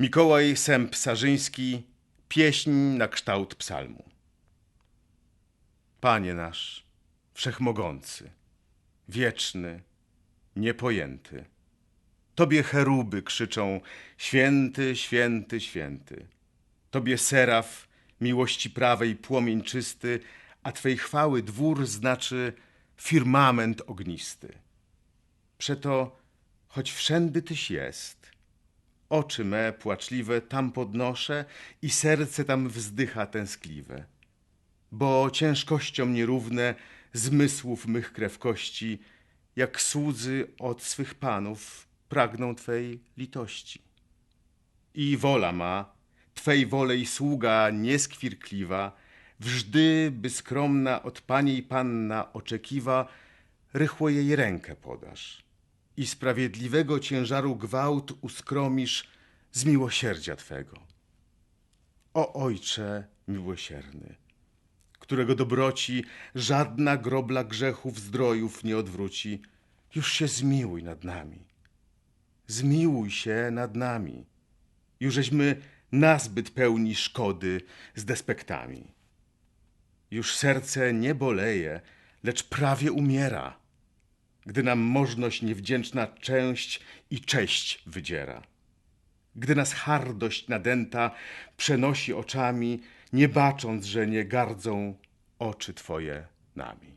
Mikołaj Sęp Sarzyński, pieśń na kształt psalmu. Panie nasz, wszechmogący, wieczny, niepojęty. Tobie cheruby krzyczą święty, święty, święty. Tobie seraf miłości prawej płomień czysty, a Twej chwały dwór znaczy firmament ognisty. Przeto, choć wszędy Tyś jest, oczy me płaczliwe tam podnoszę i serce tam wzdycha tęskliwe. Bo ciężkością nierówne zmysłów mych krew kości, jak słudzy od swych panów, pragną Twej litości. I wola ma, Twej wolej sługa nieskwirkliwa, wżdy, by skromna od Paniej Panna oczekiwa, rychło jej rękę podasz i sprawiedliwego ciężaru gwałt uskromisz z miłosierdzia Twego. O Ojcze miłosierny, którego dobroci żadna grobla grzechów zdrojów nie odwróci, już się zmiłuj nad nami. Zmiłuj się nad nami. Jużeśmy nazbyt pełni szkody z despektami. Już serce nie boleje, lecz prawie umiera, gdy nam możność niewdzięczna część i cześć wydziera. Gdy nas hardość nadęta przenosi oczami, nie bacząc, że nie gardzą oczy Twoje nami.